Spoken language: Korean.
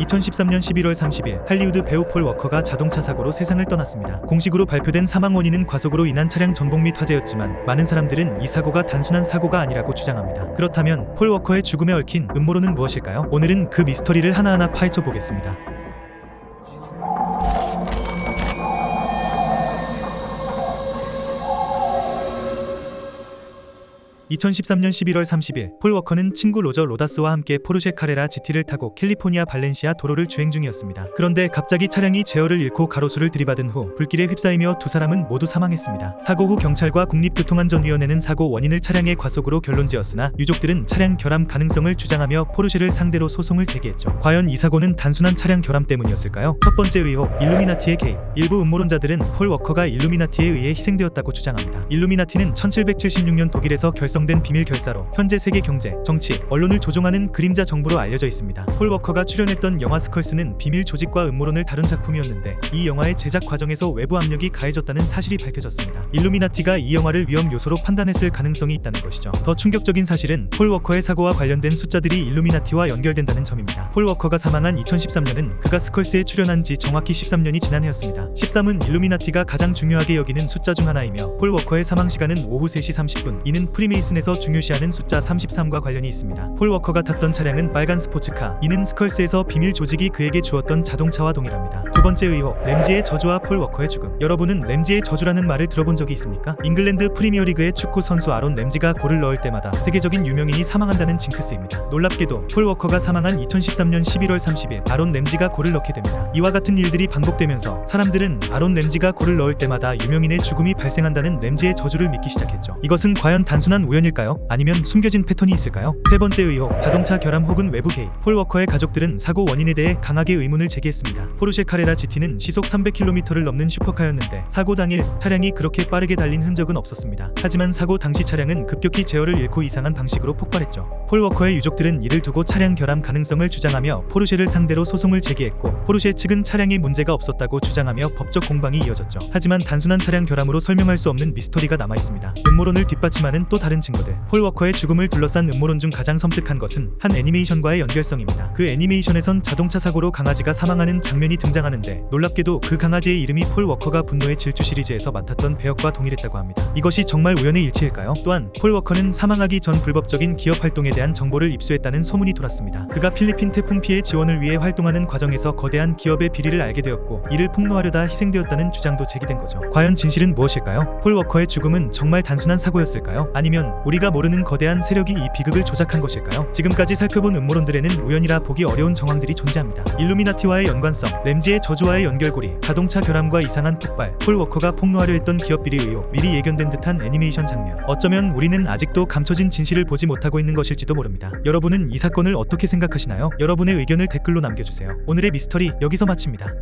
2013년 11월 30일 할리우드 배우 폴 워커가 자동차 사고로 세상을 떠났습니다. 공식으로 발표된 사망 원인은 과속으로 인한 차량 전복 및 화재였지만 많은 사람들은 이 사고가 단순한 사고가 아니라고 주장합니다. 그렇다면 폴 워커의 죽음에 얽힌 음모론은 무엇일까요? 오늘은 그 미스터리를 하나하나 파헤쳐 보겠습니다. 2013년 11월 30일 폴 워커는 친구 로저 로다스와 함께 포르쉐 카레라 GT를 타고 캘리포니아 발렌시아 도로를 주행 중이었습니다. 그런데 갑자기 차량이 제어를 잃고 가로수를 들이받은 후 불길에 휩싸이며 두 사람은 모두 사망했습니다. 사고 후 경찰과 국립교통안전위원회는 사고 원인을 차량의 과속으로 결론지었으나 유족들은 차량 결함 가능성을 주장하며 포르쉐를 상대로 소송을 제기했죠. 과연 이 사고는 단순한 차량 결함 때문이었을까요? 첫 번째 의혹 일루미나티의 개입 일부 음모론자들은 폴 워커가 일루미나티에 의해 희생되었다고 주장합니다. 일루미나티는 1776년 독일에서 결성 된 비밀 결사로 현재 세계 경제, 정치, 언론을 조종하는 그림자 정부로 알려져 있습니다. 폴 워커가 출연했던 영화 스컬스는 비밀 조직과 음모론을 다룬 작품이었는데 이 영화의 제작 과정에서 외부 압력이 가해졌다는 사실이 밝혀졌습니다. 일루미나티가 이 영화를 위험 요소로 판단했을 가능성이 있다는 것이죠. 더 충격적인 사실은 폴 워커의 사고와 관련된 숫자들이 일루미나티와 연결된다는 점입니다. 폴 워커가 사망한 2013년은 그가 스컬스에 출연한 지 정확히 13년이 지난 해였습니다. 13은 일루미나티가 가장 중요하게 여기는 숫자 중 하나이며 폴 워커의 사망 시간은 오후 3시 30분. 이는 프리메이슨 에서 중요시하는 숫자 33과 관련이 있습니다. 폴 워커가 탔던 차량은 빨간 스포츠카. 이는 스컬스에서 비밀 조직이 그에게 주었던 자동차와 동일합니다. 두 번째 의혹, 램지의 저주와 폴 워커의 죽음. 여러분은 램지의 저주라는 말을 들어본 적이 있습니까? 잉글랜드 프리미어리그의 축구 선수 아론 램지가 골을 넣을 때마다 세계적인 유명인이 사망한다는 징크스입니다. 놀랍게도 폴 워커가 사망한 2013년 11월 30일 아론 램지가 골을 넣게 됩니다. 이와 같은 일들이 반복되면서 사람들은 아론 램지가 골을 넣을 때마다 유명인의 죽음이 발생한다는 램지의 저주를 믿기 시작했죠. 이것은 과연 단순한 우연 일까요? 아니면 숨겨진 패턴이 있을까요? 세 번째 의혹, 자동차 결함 혹은 외부 개입. 폴 워커의 가족들은 사고 원인에 대해 강하게 의문을 제기했습니다. 포르쉐 카레라 GT는 시속 300km를 넘는 슈퍼카였는데 사고 당일 차량이 그렇게 빠르게 달린 흔적은 없었습니다. 하지만 사고 당시 차량은 급격히 제어를 잃고 이상한 방식으로 폭발했죠. 폴 워커의 유족들은 이를 두고 차량 결함 가능성을 주장하며 포르쉐를 상대로 소송을 제기했고 포르쉐 측은 차량에 문제가 없었다고 주장하며 법적 공방이 이어졌죠. 하지만 단순한 차량 결함으로 설명할 수 없는 미스터리가 남아 있습니다. 음모론을 뒷받침하는 또 다른 증거 들. 폴 워커의 죽음을 둘러싼 음모론 중 가장 섬뜩한 것은 한 애니메이션과의 연결성입니다. 그 애니메이션에선 자동차 사고로 강아지가 사망하는 장면이 등장하는데 놀랍게도 그 강아지의 이름이 폴 워커가 분노의 질주 시리즈에서 맡았던 배역과 동일했다고 합니다. 이것이 정말 우연의 일치일까요? 또한 폴 워커는 사망하기 전 불법적인 기업 활동에 대한 정보를 입수했다는 소문이 돌았습니다. 그가 필리핀 태풍 피해 지원을 위해 활동하는 과정에서 거대한 기업의 비리를 알게 되었고 이를 폭로하려다 희생되었다는 주장도 제기된 거죠. 과연 진실은 무엇일까요? 폴 워커의 죽음은 정말 단순한 사고였을까요? 아니면 우리가 모르는 거대한 세력이 이 비극을 조작한 것일까요? 지금까지 살펴본 음모론들에는 우연이라 보기 어려운 정황들이 존재합니다. 일루미나티와의 연관성, 램지의 저주와의 연결고리, 자동차 결함과 이상한 폭발, 폴 워커가 폭로하려 했던 기업 비리 의혹, 미리 예견된 듯한 애니메이션 장면. 어쩌면 우리는 아직도 감춰진 진실을 보지 못하고 있는 것일지도 모릅니다. 여러분은 이 사건을 어떻게 생각하시나요? 여러분의 의견을 댓글로 남겨주세요. 오늘의 미스터리 여기서 마칩니다.